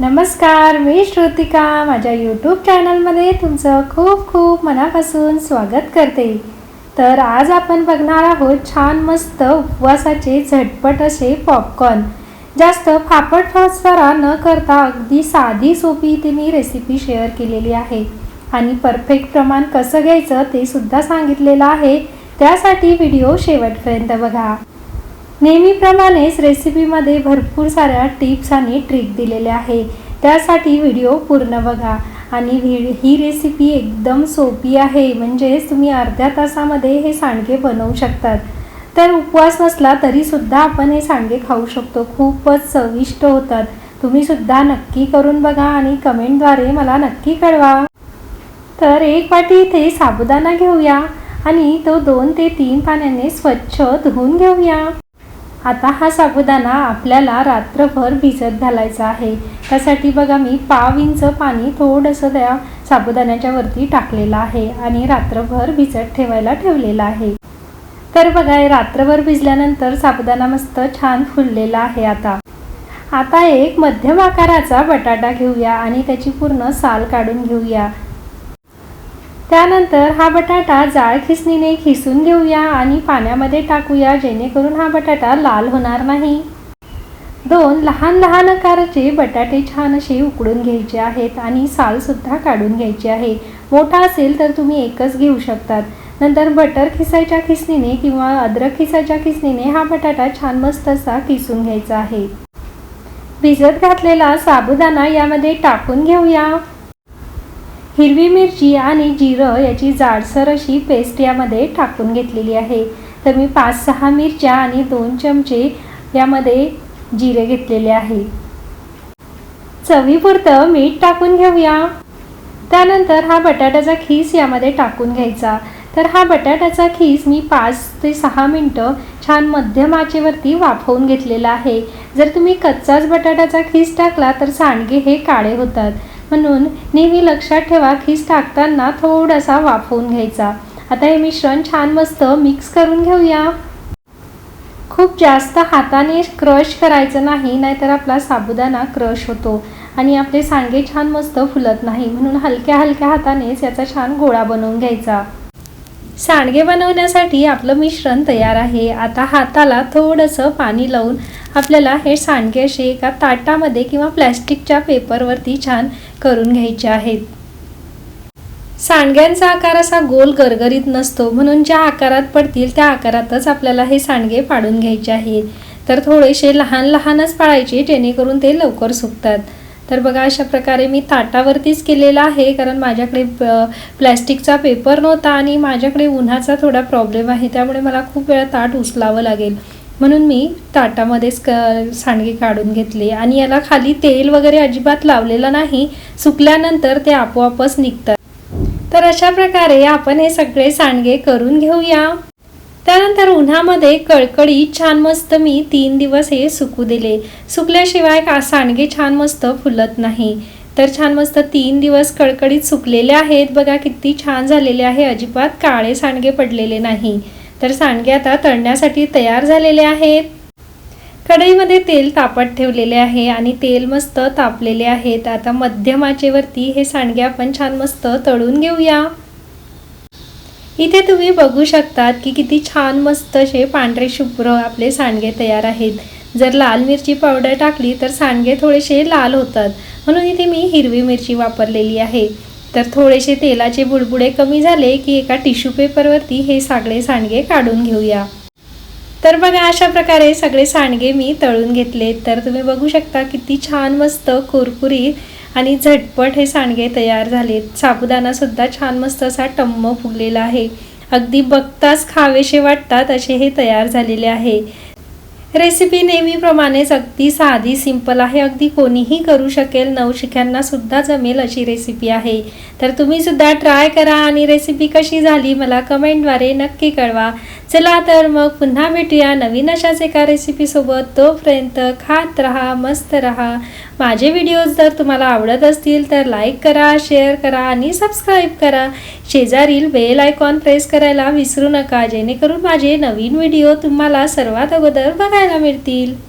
नमस्कार मी श्रुतिका. माझ्या यूट्यूब चॅनलमध्ये तुमचं खूप खूप मनापासून स्वागत करते. तर आज आपण बघणार आहोत छान मस्त उपवासाचे झटपट असे पॉपकॉर्न जास्त फापट फसरा न करता अगदी साधी सोपी तिने रेसिपी शेअर केलेली आहे. आणि परफेक्ट प्रमाण कसं घ्यायचं ते सुद्धा सांगितलेलं आहे. त्यासाठी व्हिडिओ शेवटपर्यंत बघा. नेहमीप्रमाणेच रेसिपीमध्ये भरपूर साऱ्या टिप्स आणि ट्रिक दिलेल्या आहे त्यासाठी व्हिडिओ पूर्ण बघा. आणि ही रेसिपी एकदम सोपी आहे. म्हणजेच तुम्ही अर्ध्या तासामध्ये हे सांडगे बनवू शकतात. तर उपवास नसला तरीसुद्धा आपण हे सांडगे खाऊ शकतो. खूपच चविष्ट होतात. तुम्हीसुद्धा नक्की करून बघा आणि कमेंटद्वारे मला नक्की कळवा. तर एक वाटी इथे साबुदाणा घेऊया आणि तो दोन ते तीन पाण्याने स्वच्छ धुवून घेऊया. आता हा साबुदाणा आपल्याला रात्रभर भिजत घालायचा आहे. त्यासाठी बघा मी पाव इंच पाणी थोडंसं त्या साबुदाण्याच्या वरती टाकलेलं आहे आणि रात्रभर भिजत ठेवायला ठेवलेलं आहे. तर बघा रात्रभर भिजल्यानंतर साबुदाणा मस्त छान फुललेला आहे आता. आता एक मध्यम आकाराचा बटाटा घेऊया आणि त्याची पूर्ण साल काढून घेऊया. त्यानंतर हा बटाटा जाळ खिसणीने खिसून घेऊया आणि पाण्यामध्ये टाकूया जेणेकरून हा बटाटा लाल होणार नाही. दोन लहान लहान आकाराचे बटाटे छान असे उकडून घ्यायचे आहेत आणि सालसुद्धा काढून घ्यायची आहे. मोठा असेल तर तुम्ही एकच घेऊ शकतात. नंतर बटर खिसायच्या खिसणीने किंवा अद्रक खिसायच्या खिसणीने हा बटाटा छान मस्त असा किसून घ्यायचा आहे. भिजत घातलेला साबुदाणा यामध्ये टाकून घेऊया. हिरवी मिरची आणि जिरं याची जाडसर अशी पेस्ट यामध्ये टाकून घेतलेली आहे. तर मी पाच सहा मिरच्या आणि दोन चमचे यामध्ये जिरे घेतलेले आहे. चवीपुरतं मीठ टाकून घेऊया. त्यानंतर हा बटाट्याचा खीस यामध्ये टाकून घ्यायचा. तर हा बटाट्याचा खीस मी पाच ते सहा मिनटं छान मध्यम आचेवरती वाफवून घेतलेला आहे. जर तुम्ही कच्चाच बटाट्याचा खीस टाकला तर सांडगे हे काळे होतात. म्हणून नेहमी लक्षात ठेवा खीस टाकताना थोडासा वाफवून घ्यायचा. आता हे मिश्रण छान मस्त मिक्स करून घेऊया. खूप जास्त हाताने क्रश करायचं नाही नाहीतर आपला साबुदाणा क्रश होतो आणि आपले सांगे छान मस्त फुलत नाही. म्हणून हलक्या हलक्या हातानेच याचा छान गोळा बनवून घ्यायचा. सांडगे बनवण्यासाठी आपलं मिश्रण तयार आहे. आता हाताला थोडंसं पाणी लावून आपल्याला हे सांडगे असे एका ताटामध्ये किंवा प्लॅस्टिकच्या पेपरवरती छान करून घ्यायचे आहेत. सांडग्यांचा आकार असा गोल गरगरीत नसतो म्हणून ज्या आकारात पडतील त्या आकारातच आपल्याला हे सांडगे पाडून घ्यायचे आहेत. तर थोडेसे लहान लहानच पाळायचे जेणेकरून ते लवकर सुकतात. तर बघा अशा प्रकारे मी ताटावरतीच केलेला आहे कारण माझ्याकडे प्लॅस्टिकचा पेपर नव्हता आणि माझ्याकडे उन्हाचा थोडा प्रॉब्लेम आहे त्यामुळे मला खूप वेळा ताट उचलावं लागेल. म्हणून मी ताटामध्येच क सांडगे काढून घेतले. आणि याला खाली तेल वगैरे अजिबात लावलेलं नाही. सुकल्यानंतर ते आपोआपच निघतात. तर अशा प्रकारे आपण हे सगळे सांडगे करून घेऊया. त्यानंतर उन्हामध्ये कळकळी छान मस्त मी तीन दिवस हे सुकू दिले. सुकल्याशिवाय का सांडगे छान मस्त फुलत नाही. तर छान मस्त तीन दिवस कळकळीत सुकलेले आहेत. बघा किती छान झालेले आहे. अजिबात काळे सांडगे पडलेले नाही. तर सांडगे आता तळण्यासाठी तयार झालेले आहेत. कढईमध्ये तेल तापत ठेवलेले आहे आणि तेल मस्त तापलेले आहेत. आता मध्यम आचेवरती हे सांडगे आपण छान मस्त तळून घेऊया. इथे तुम्ही बघू शकतात की किती छान मस्त असे पांढरे शुभ्र आपले सांडगे तयार आहेत. जर लाल मिरची पावडर टाकली तर सांडगे थोडेसे लाल होतात. म्हणून इथे मी हिरवी मिरची वापरलेली आहे. तर थोडेसे तेलाचे बुडबुडे कमी झाले की एका टिश्यू पेपरवरती हे सगळे सांडगे काढून घेऊया. तर बघा अशा प्रकारे सगळे सांडगे मी तळून घेतले. तर तुम्ही बघू शकता किती छान मस्त कुरकुरीत आणि झटपट हे सांडगे तयार झालेत. साबुदाणासुद्धा छान मस्त असा टम्म फुगलेला आहे. अगदी बघताच खावेसे वाटतात असे हे तयार झालेले आहे. रेसिपी नेहमीप्रमाणेच अगदी साधी सिंपल आहे. अगदी कोणीही करू शकेल. नवशिक्यांना सुद्धा जमेल अशी रेसिपी आहे. तर तुम्ही सुद्धा ट्राय करा आणि रेसिपी कशी झाली मला कमेंटद्वारे नक्की कळवा. चला तर मग पुन्हा भेटूया नवीन अशाच एका रेसिपीसोबत तोपर्यंत खात राहा मस्त राहा. माझे व्हिडिओज जर तुम्हाला आवडत असतील तर लाईक करा शेअर करा आणि सबस्क्राईब करा. शेजारील बेल आयकॉन प्रेस करायला विसरू नका. जेणेकरून माझे नवीन व्हिडिओ तुम्हाला सर्वात अगोदर बघा Rana Mirtil.